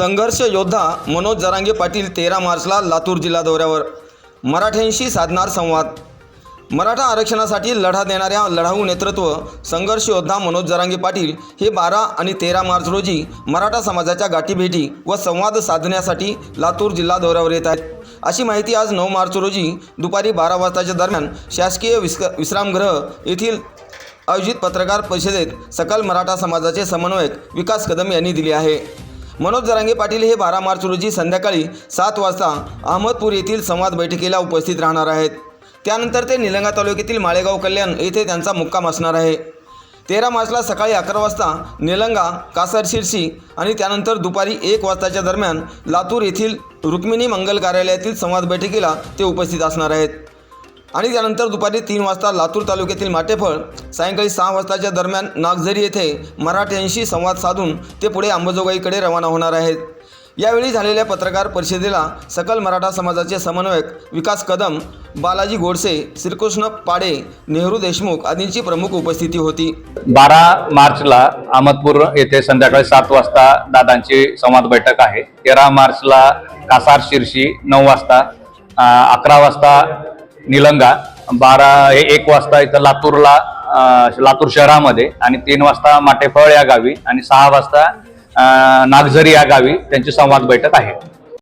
संघर्ष योद्धा मनोज जरांगे पाटील तेरा मार्चला लातूर जिल्हा दौऱ्यावर. मराठ्यांशी साधणार संवाद. मराठा आरक्षणासाठी लढा देणाऱ्या लढाऊ नेतृत्व संघर्ष योद्धा मनोज जरांगे पाटील हे बारा आणि तेरा मार्च रोजी मराठा समाजाच्या गाठीभेटी व संवाद साधण्यासाठी लातूर जिल्हा दौऱ्यावर येत आहेत. अशी माहिती आज नऊ मार्च रोजी दुपारी बारा वाजताच्या दरम्यान शासकीय विस्क विश्रामगृह येथील आयोजित पत्रकार परिषदेत सकल मराठा समाजाचे समन्वयक विकास कदम यांनी दिली आहे. मनोज जरांगे पाटील हे बारा मार्च रोजी संध्याकाळी सात वाजता अहमदपूर येथील संवाद बैठकीला उपस्थित राहणार आहेत. त्यानंतर ते निलंगा तालुक्यातील माळेगाव कल्याण येथे त्यांचा मुक्काम असणार आहे. तेरा मार्चला सकाळी अकरा वाजता निलंगा कासर शिरशी आणि त्यानंतर दुपारी एक वाजताच्या दरम्यान लातूर येथील रुक्मिणी मंगल कार्यालयातील संवाद बैठकीला ते उपस्थित असणार आहेत. आणि त्यानंतर दुपारी तीन वाजता लातूर तालुक्यातील माटेफळ सायंकाळी सहा वाजताच्या दरम्यान नागझरी येथे मराठ्यांशी संवाद साधून ते पुढे अंबाजोगाईकडे रवाना होणार आहेत. यावेळी झालेल्या पत्रकार परिषदेला सकल मराठा समाजाचे समन्वयक विकास कदम बालाजी गोडसे श्रीकृष्ण पाडे नेहरू देशमुख आदींची प्रमुख उपस्थिती होती. बारा मार्चला अहमदपूर येथे संध्याकाळी सात वाजता दादांची संवाद बैठक आहे. तेरा मार्चला कासार शिरशी नऊ वाजता अकरा वाजता निलंगा. बारा हे एक वाजता इथं लातूरला लातूर शहरामध्ये आणि तीन वाजता माटेफळ या गावी आणि सहा वाजता नागझरी या गावी त्यांची संवाद बैठक आहे.